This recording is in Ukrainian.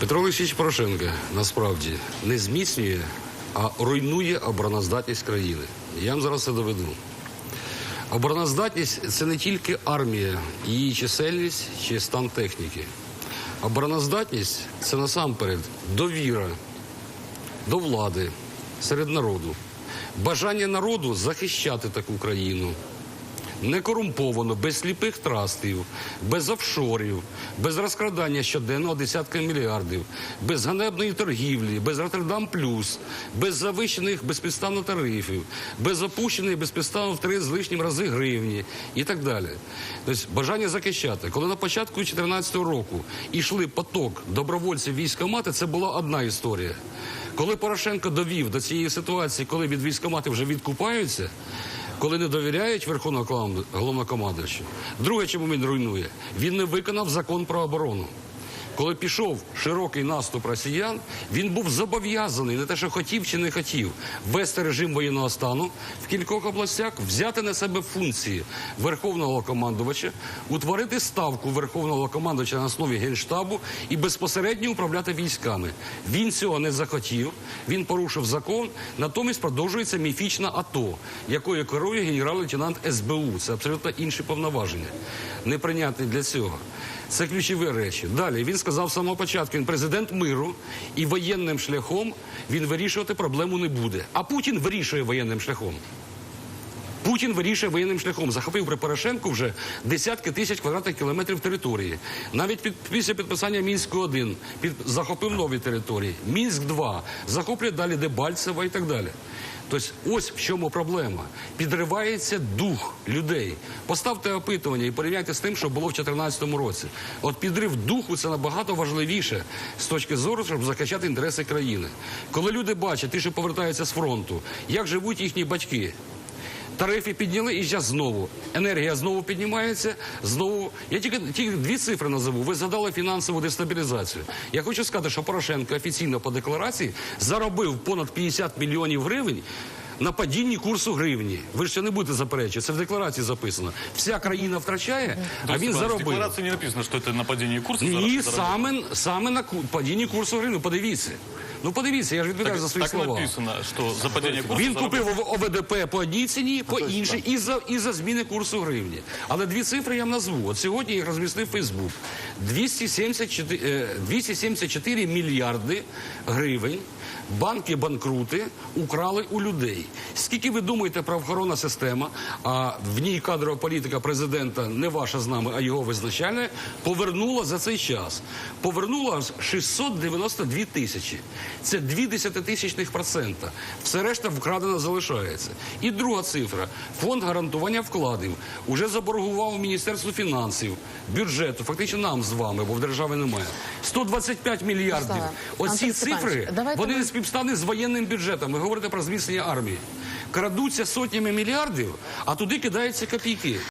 Петро Олексійович Порошенко насправді не зміцнює, а руйнує обороноздатність країни. Я вам зараз це доведу. Обороноздатність це не тільки армія, її чисельність чи стан техніки. Обороноздатність це насамперед довіра до влади серед народу, бажання народу захищати таку країну. Не корумповано, без сліпих трастів, без офшорів, без розкрадання щоденного десятка мільярдів, без ганебної торгівлі, без Роттердам Плюс, без завищених безпідставно тарифів, без опущених безпідставно в три з лишнім рази гривні і так далі. Тобто бажання захищати. Коли на початку 2014 року йшли поток добровольців військомати, це була одна історія. Коли Порошенко довів до цієї ситуації, коли від військомати вже відкупаються, коли не довіряють Верховного команду- головнокомандуючу. Друге, чому він руйнує, він не виконав закон про оборону. Коли пішов широкий наступ росіян, він був зобов'язаний, не те, що хотів чи не хотів, ввести режим воєнного стану в кількох областях, взяти на себе функції верховного командувача, утворити ставку верховного командувача на основі генштабу і безпосередньо управляти військами. Він цього не захотів, він порушив закон. Натомість продовжується міфічна АТО, якою керує генерал-лейтенант СБУ. Це абсолютно інші повноваження, неприйнятні для цього. Це ключові речі. Далі він сказав з самого початку, він президент миру і воєнним шляхом він вирішувати проблему не буде. А Путін вирішує воєнним шляхом. Путін вирішує воєнним шляхом. Захопив при Порошенку вже десятки тисяч квадратних кілометрів території. Навіть під, після підписання Мінську 1 під, захопив нові території. Мінськ 2 захоплює далі Дебальцево і так далі. Тобто, ось в чому проблема. Підривається дух людей. Поставте опитування і порівняйте з тим, що було в 2014 році. От підрив духу це набагато важливіше з точки зору, щоб захищати інтереси країни. Коли люди бачать, ті, що повертаються з фронту, як живуть їхні батьки. Тарифи підняли і зараз знову. Енергія знову піднімається. Знову я тільки, тільки дві цифри назову. Ви згадали фінансову дестабілізацію. Я хочу сказати, що Порошенко офіційно по декларації заробив понад 50 мільйонів гривень. На падінні курсу гривні. Ви ж це не будете заперечувати, це в декларації записано. Вся країна втрачає, а він В заробив. декларации не написано, что это нападение курса. Ні, зараб- заработал. саме, саме на падінні курсу гривні. Подивіться. Ну подивіться, я ж відповідаю за свої так слова. написано, что за падение курса Він купив ОВ- ОВДП по одній ціні, по іншій, і за, і за зміни курсу гривні. Але дві цифри я вам назву. От сьогодні їх розмістив Фейсбук. 274, е, 274 мільярди гривень банки банкрути украли у людей. Скільки ви думаєте, правоохоронна система, а в ній кадрова політика президента не ваша з нами, а його визначальна, повернула за цей час? Повернула 692 тисячі. Це 2 десятитисячних процента. Все решта вкрадено залишається. І друга цифра. Фонд гарантування вкладів уже заборгував Міністерству фінансів, бюджету, фактично нам з вами, бо в держави немає. 125 мільярдів. Оці Антон Степанович, цифри, давайте вони ви- не співставні з воєнним бюджетом. Ви говорите про зміцнення армії. Крадуться сотнями мільярдів, а туди кидаються копійки.